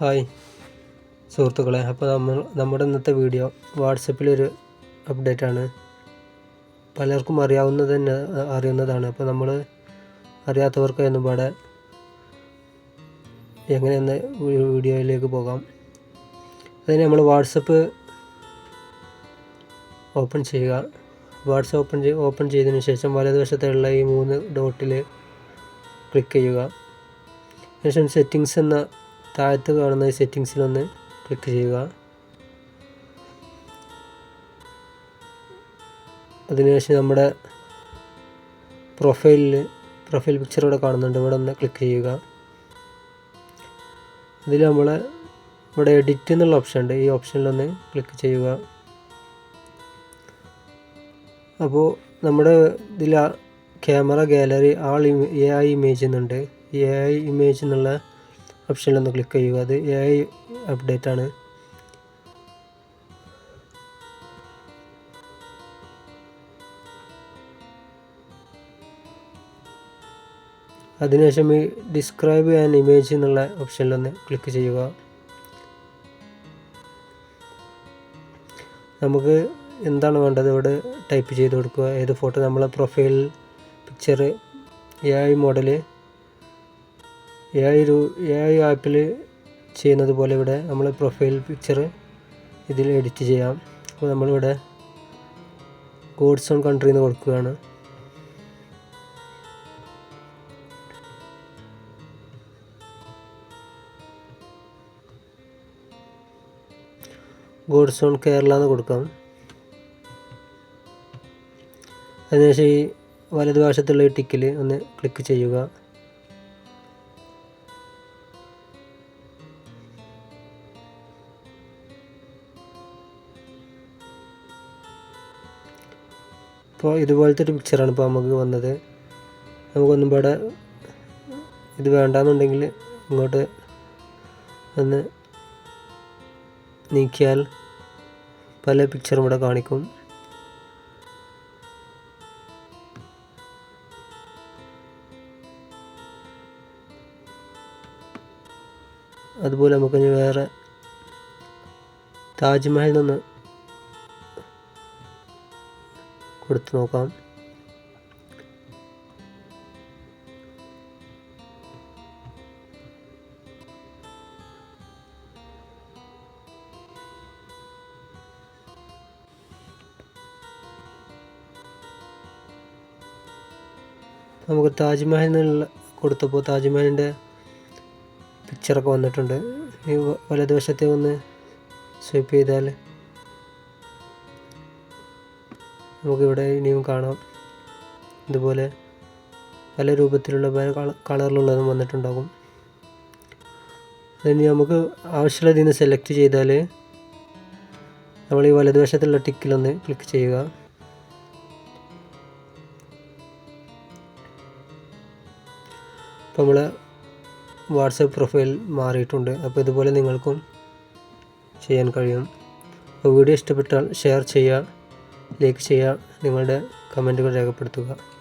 Hi സുഹൃത്തുക്കളെ അപ്പോൾ നമ്മൾ നമ്മുടെ ഇന്നത്തെ വീഡിയോ വാട്സപ്പിലൊരു അപ്ഡേറ്റ് ആണ് പലർക്കും അറിയാവുന്നത് തന്നെ അറിയുന്നതാണ്. അപ്പോൾ നമ്മൾ അറിയാത്തവർക്ക് എന്നും പാടെ എങ്ങനെയെന്ന് വീഡിയോയിലേക്ക് പോകാം. അതിന് നമ്മൾ വാട്സപ്പ് ഓപ്പൺ ചെയ്യുക. വാട്സപ്പ് ഓപ്പൺ ചെയ്ത് ഓപ്പൺ ചെയ്തതിന് ശേഷം വലതുവശത്തുള്ള ഈ മൂന്ന് ഡോട്ടിൽ ക്ലിക്ക് ചെയ്യുക. ശേഷം സെറ്റിങ്സ് എന്ന താഴത്ത് കാണുന്ന സെറ്റിങ്സിലൊന്ന് ക്ലിക്ക് ചെയ്യുക. അതിനുശേഷം നമ്മുടെ പ്രൊഫൈലിൽ പ്രൊഫൈൽ പിക്ചർ ഇവിടെ കാണുന്നുണ്ട്. ഇവിടെ ഒന്ന് ക്ലിക്ക് ചെയ്യുക. ഇതിൽ നമ്മൾ ഇവിടെ എഡിറ്റ് എന്നുള്ള ഓപ്ഷൻ ഉണ്ട്. ഈ ഓപ്ഷനിലൊന്ന് ക്ലിക്ക് ചെയ്യുക. അപ്പോൾ നമ്മുടെ ഇതിൽ camera gallery all A I image എന്നുണ്ട് എ ഐ ഇമേജ് എന്നുള്ള ഓപ്ഷനിലൊന്ന് ക്ലിക്ക് ചെയ്യുക. അത് എ ഐ അപ്ഡേറ്റ് ആണ്. അതിനുശേഷം ഈ ഡിസ്ക്രൈബ് ആൻ ഇമേജ് എന്നുള്ള ഓപ്ഷനിലൊന്ന് ക്ലിക്ക് ചെയ്യുക. നമുക്ക് എന്താണ് വേണ്ടത്? ഇവിടെ ടൈപ്പ് ചെയ്ത് കൊടുക്കുക. ഏത് ഫോട്ടോ നമ്മളെ profile picture A I model A I രൂ എ ഐ ആപ്പിൽ ചെയ്യുന്നത് പോലെ ഇവിടെ നമ്മൾ പ്രൊഫൈൽ പിക്ചർ ഇതിൽ എഡിറ്റ് ചെയ്യാം. അപ്പോൾ നമ്മളിവിടെ ഗോഡ്സ് ഓൺ കൺട്രി എന്ന് കൊടുക്കുകയാണ്. ഗോഡ്സ് ഓൺ കേരള എന്ന് കൊടുക്കാം. അതിനുശേഷം ഈ വലതുവശത്തുള്ള ഈ ടിക്കിൽ ഒന്ന് ക്ലിക്ക് ചെയ്യുക. ഇപ്പോൾ ഇതുപോലത്തെ ഒരു പിക്ചറാണ് ഇപ്പോൾ നമുക്ക് വന്നത്. നമുക്കൊന്നും ഇവിടെ ഇത് വേണ്ടാന്നുണ്ടെങ്കിൽ ഇങ്ങോട്ട് ഒന്ന് നീക്കിയാൽ പല പിക്ചറും ഇവിടെ കാണിക്കും. അതുപോലെ നമുക്കിനി വേറെ താജ്മഹൽ നിന്ന് കൊടുത്തു നോക്കാം. നമുക്ക് താജ്മഹൽ കൊടുത്തപ്പോൾ താജ്മഹലിന്റെ പിക്ചറൊക്കെ വന്നിട്ടുണ്ട്. ഈ വലതുവശത്തെ ഒന്ന് സ്വൈപ്പ് ചെയ്താൽ നമുക്കിവിടെ ഇനിയും കാണാം. ഇതുപോലെ പല രൂപത്തിലുള്ള പല കള കളറിലുള്ളതും വന്നിട്ടുണ്ടാകും. അതിന് നമുക്ക് ആവശ്യമുള്ളതിൽ നിന്ന് സെലക്ട് ചെയ്താൽ നമ്മൾ ഈ വലതുവശത്തുള്ള ടിക്കിലൊന്ന് ക്ലിക്ക് ചെയ്യുക. അപ്പോൾ നമ്മൾ വാട്സപ്പ് പ്രൊഫൈൽ മാറിയിട്ടുണ്ട്. അപ്പോൾ ഇതുപോലെ നിങ്ങൾക്കും ചെയ്യാൻ കഴിയും. അപ്പോൾ വീഡിയോ ഇഷ്ടപ്പെട്ടാൽ ഷെയർ ചെയ്യുക. ലൈക്ക് ചെയ്യുക നിങ്ങളുടെ കമന്റുകൾ രേഖപ്പെടുത്തുക.